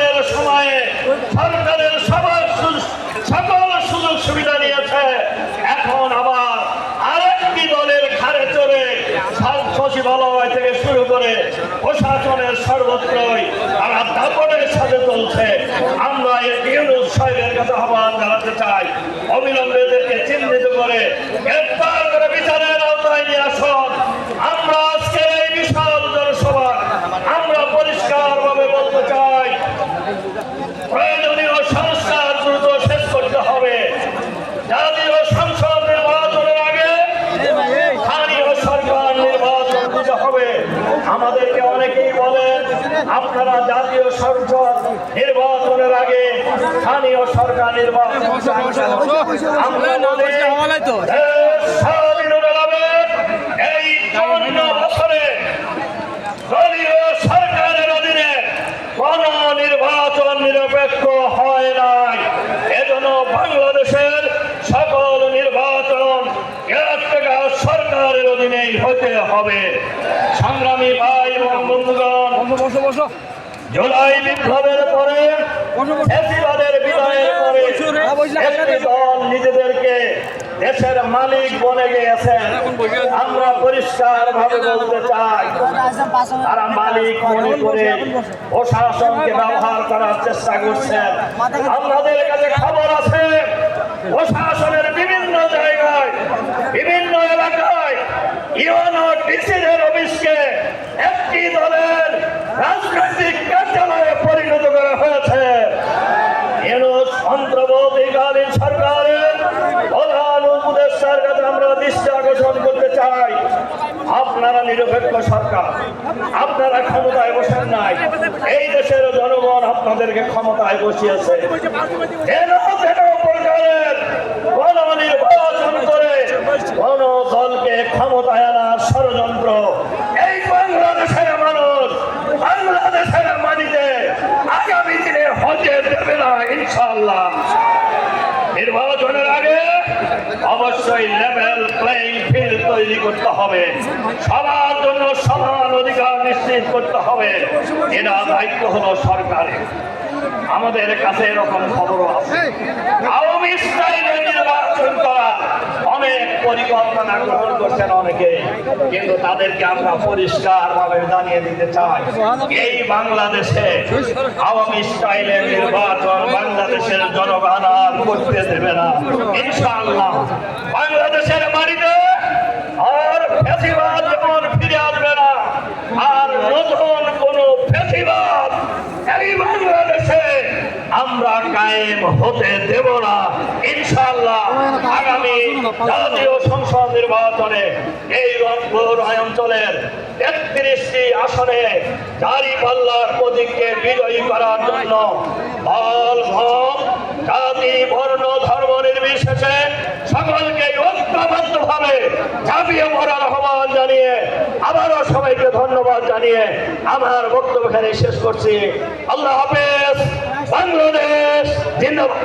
সংকটের সময়ে সরকারের সবার সকল সুযোগ সুবিধা নিয়েছে। এখন আবার আরেকটি দলের ঘাড়ে চড়ে সচিবালয় থেকে শুরু করে প্রশাসনের সর্বত্রই অনেকেই বলেন, আপনারা জাতীয় সংসদ নির্বাচনের আগে স্থানীয় সরকার নির্বাচন নিরপেক্ষ হয় নাই। এজন্য বাংলাদেশের সকল নির্বাচন সরকারের হতে হবে। সংগ্রামী ভাই এবং বন্ধুগণ জুলাই বিপ্লবের পরে ফ্যাসিবাদের বিদায়ের পরে একটি দল নিজেদেরকে দেশের মালিক বনে গিয়েছেন। আমরা পরিষ্কার ভাবে বলতে চাই তারা মালিক মনে করে প্রশাসনকে ব্যবহার করার চেষ্টা করছেন। আমাদের কাছে খবর আছে প্রশাসনের বিভিন্ন জায়গায় বিভিন্ন আকর্ষণ করতে চাই। আপনারা নিরপেক্ষ সরকার। আপনারা ক্ষমতায় বসেন নাই। এই দেশের জনগণ আপনাদেরকে ক্ষমতায় বসিয়েছে। নির্বাচন দলকে ক্ষমতায় ষড়যন্ত্র? এই ইনশাল্লাহ নির্বাচনের তৈরি করতে হবে। সবার জন্য সমান অধিকার নিশ্চিত করতে হবে। এটা দায়িত্ব হলো সরকারের। আমাদের কাছে এরকম খবরও আছে। নির্বাচন করা অনেক পরিকল্পনা গ্রহণ করছেন অনেকে, কিন্তু তাদেরকে আমরা পরিষ্কার ভাবে জানিয়ে দিতে চাই, এই বাংলাদেশে আওয়ামী স্টাইলের নির্বাচন বাংলাদেশের জনগণ আর করতে দেবে না। ইনশাআল্লাহ। বাংলাদেশের বাড়িতে ফেসিবাদ যেমন ফিরে আসবে না। আর নতুন কোন ফেসিবাদ এই বাংলাদেশে আমরা কায়েম হতে দেব না। ইনশাআল্লাহ আগামী জাতীয় সংসদ নির্বাচনে এই রংপুর অঞ্চলের তেত্রিশটি আসনে জারি পাল্লার প্রতীককে বিজয়ী করার জন্য দল মত, জাতি, বর্ণ, ধর্ম নির্বিশেষে সকলকে ঐক্যবদ্ধভাবে ঝাঁপিয়ে পড়ার ধন্যবাদ জানিয়ে আমার বক্তব্য এখানে শেষ করছি। আল্লাহ হাফেজ। বাংলাদেশ জিন্দাবাদ।